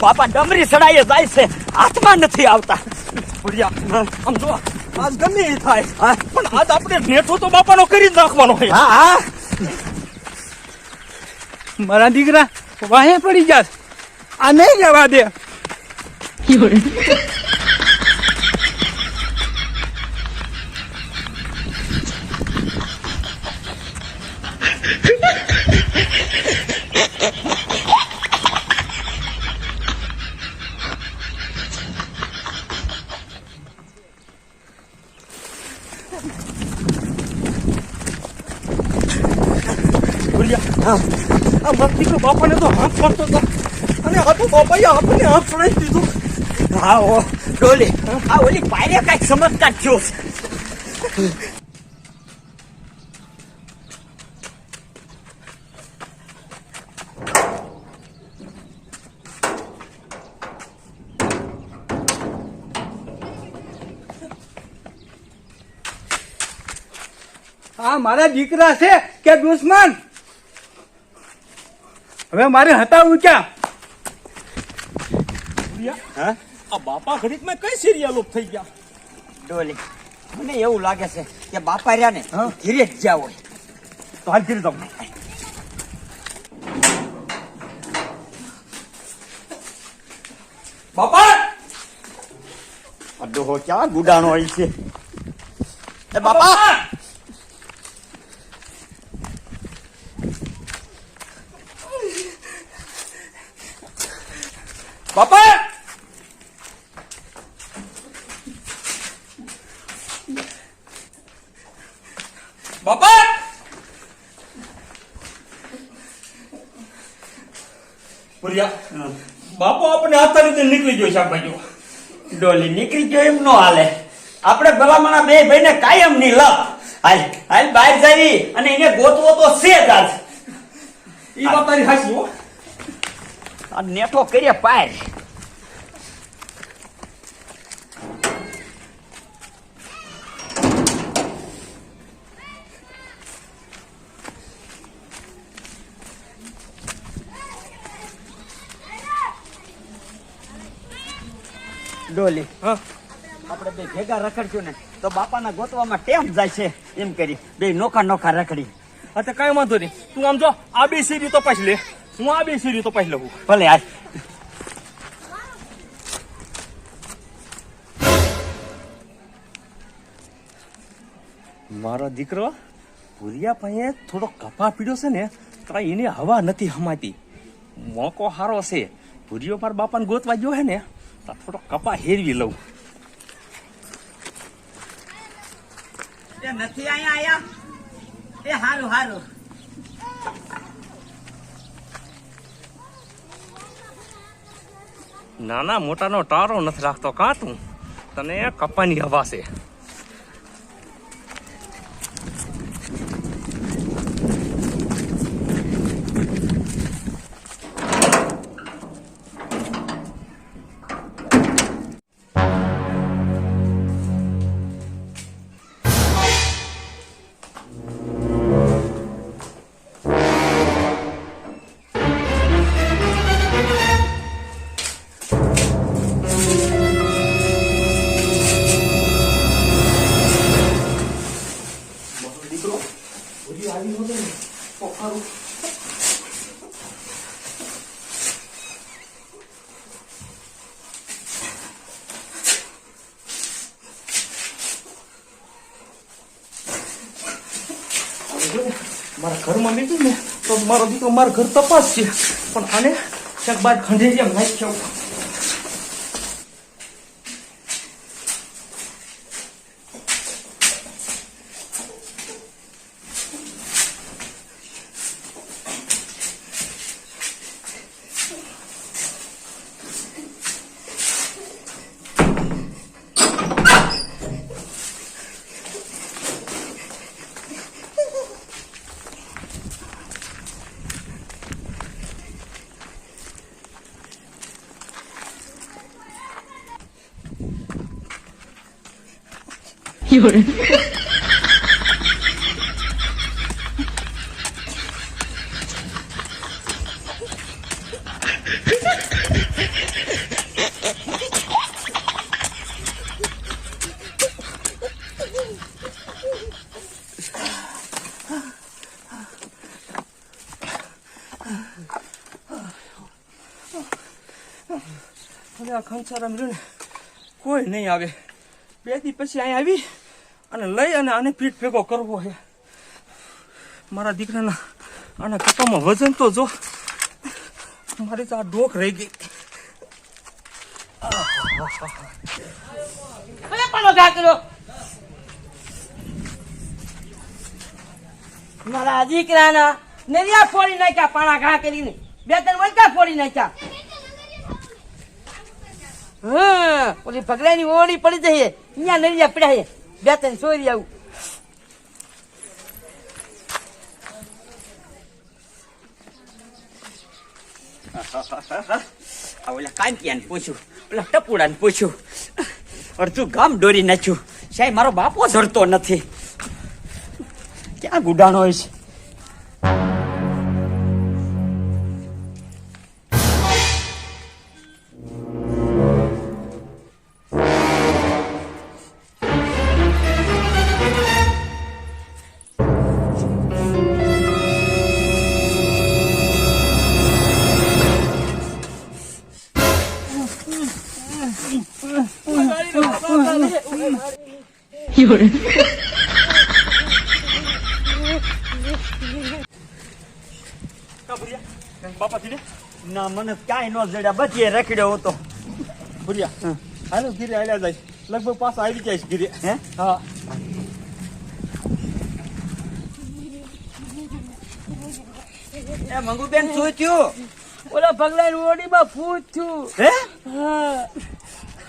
બાપા ડમરી સડાઈએ જાય છે. આત્મા નથી આવતા. આમ જો, આજ ગમે એ થાય. પણ આજ આપણે નેઠો તો બાપાનો કરી જ નાખવાનો છે. હા મારા દીકરા વાહે પડી જાત આ નહીં જવા દે ભુરિયા આ દીકરો બાપાને તો હાથ પડતો હતો. અને આ તો બાપાએ આપણને હાથ પડાવી દીધું. હા ઓ ડોલી આ ઓલી પાયરે કાંઈક ચમત્કાર થયો છે. આ મારા દીકરા છે કે દુશ્મન? હવે મારે હટાવવું ક્યાં? હા? આ બાપા ઘડીકમાં કઈ સિરિયલો થઈ ગયા? ડોલી મને એવું લાગે છે કે બાપા રહ્યા ને ધીરે જ જ્યાં હોય. તો હાલ ધીરે જાઉં બાપા! અડો ક્યાં ગુડાણો હોય છે? બાપા! બાપા! બાપા! આપણે હાથા રીતે નીકળી ગયો શાકભાજીઓ ડોલી નીકળી ગયો એમ નો હાલે. આપણે ભલામણા કાયમની લ હાલ હાલ બહાર જઈ અને એને ગોતવો તો છે જ આજ. એ વાત તારી આ નેઠો કરીએ પાય. ડોલી હા. આપણે બે ભેગા રખડશું ને તો બાપાના ગોતવામાં ટેમ જાય છે એમ કરી. બે નોખા નોખા રખડી. હા તો કઈ વાંધો નહીં. તું આમ જો આ બી સીરી તો પાછી લે. હું આ બેસી રહ્યું તો પાછી લઉં ભલે આ મારો દીકરો ભૂરિયા ભાઈએ થોડો કપા પીડ્યો છે ને તો એને હવા નથી હમાતી. મોકો હારો છે. ભૂરિયો મારા બાપાને ગોતવા ગયો હે ને તો થોડો કપા હેરવી લઉં. એ નથી અહીંયા આયા. એ હારું હારું. નાના મોટાનો ટારો નથી રાખતો કાં તું તને કપાની હવા છે. મારા ઘરમાં લીધું ને તો મારો દીકરો મારા ઘર તપાસ છે પણ આને ક્યાંક બાર 有人。હવે આ ખંચારામ રહ્યું ને કોઈ નહીં આવે. બે દી પછી અહીંયા આવી. અને લઈ અને આને પીઠ ભેગો કરવો છે. મારા દીકરાના આના કપામાં વજન તો જો, મારી તો આ ડોક રહી ગઈ. મારા દીકરાના નેરિયા ફોડી નાખ્યા, પાણા ઘા કરીને. બે ત્રણ વલકા ફોડી નાખ્યા. હા, ઓલી ભગલાની ઓળી પડી જઈએ અહીંયા નરિયા પીડાય બે ત્રણ ચોરી આવું ઓલા કાંતિયાને પૂછ્યું ઓલા ટપુડાને પૂછ્યું અડધું ગામ દોરી નાખ્યું સાહેબ મારો બાપો ધરતો નથી ક્યાં ગુડાણો હોય છે બાપા મને ક્યાંય ન જડ્યા બચીએ રખડ્યો હતો. ભૂરિયા હાલો ઘીરે હાલ્યા જાય. લગભગ પાછા આવી જાય ઘીરે હે? હા. એ મંગુબેન શું થયું? ઓલા ભગલાની ઓળીમાં ફૂટ થયું. હે.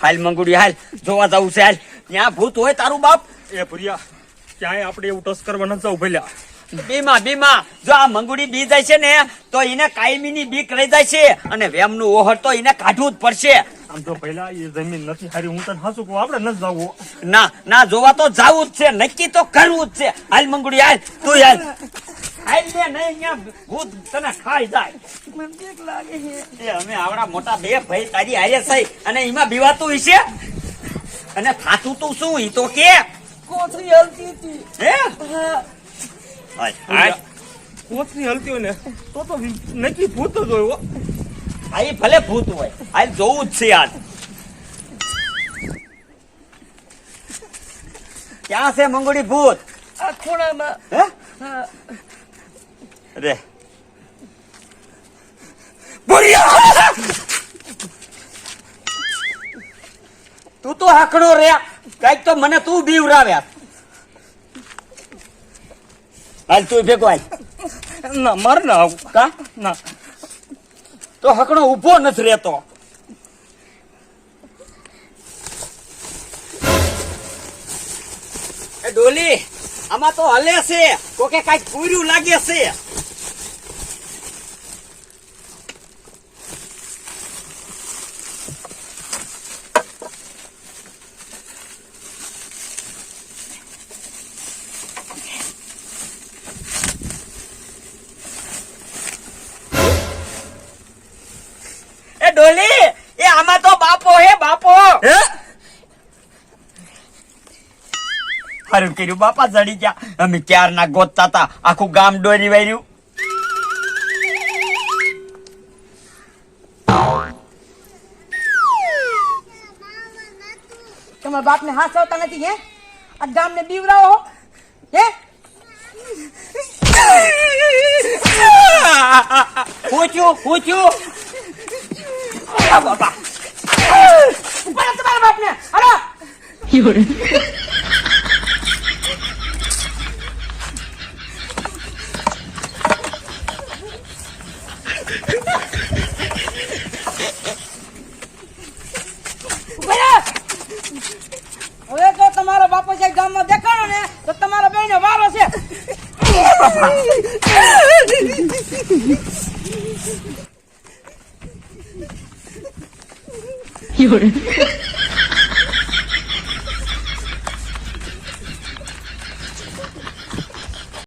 હાલ મંગુડી હાલ જોવા જવું છે હાલ. ત્યાં ભૂત હોય તારું બાપ? એ ભૂરિયા ક્યાંય આપણે એવું ટસ્કર કરવા નથી જવું બીમા બીમા જો આ મંગુડી બી જાય છે ને તો એને કાયમીની બીક રહી જાય છે અને વેમનું ઓહર તો એને કાઢવું જ પડશે. આમ તો પહેલા એ જમીન નથી હારી હું તને હાસું કહું આપણે નથી જવું. ના ના જોવા તો જાવું જ છે નક્કી તો કરવું જ છે. હાલ મંગુડી હાલ તું હાલ. હાલ લે નહીં અહીંયા ભૂત તને ખાઈ જાય. મને બીક લાગે છે. અમે આવડા મોટા બે ભાઈ તારી હારે થઈ અને એમાં બીવાતું હશે? અને થાતું તું શું? ઈ તો કે. કોથળી હલતી હતી. હે? હાલ. હલતી હોય ને તો તો નક્કી ભૂત જ હોય હો. આ ભલે ભૂત હોય. હાલ જોવું જ છે યાર. ક્યાં છે મંગુડી ભૂત? આ ખૂણામાં. હે? હા. રે તું તો હાકડો રે. કંઈક તો મને તું બીવરાવ્યા હાલ તું ભેગો હાલ. ના મર ના કા? ના. તો હકડો ઊભો નથી રહેતો. એ ડોલી આમાં તો હલે છે. કોકે કંઈક પૂર્યું લાગે છે એ ડોલી એ આમાં તો બાપો હે બાપો હે હારું કર્યું. બાપા જડી ગયા. અમે ક્યાર ના ગોતતા હતા આખું ગામ ડોરી વાર્યું. તમારા બાપને હાસવતા નથી હે? આ ગામને બીવરાવો હો? હે? પૂછ્યું પૂછ્યું. બાપા. તમારા બાપને. હાલો ઉપાડો. હવે જો તમારો ગામમાં દેખાણો ને તો તમારા બેનો વારો છે. 有人，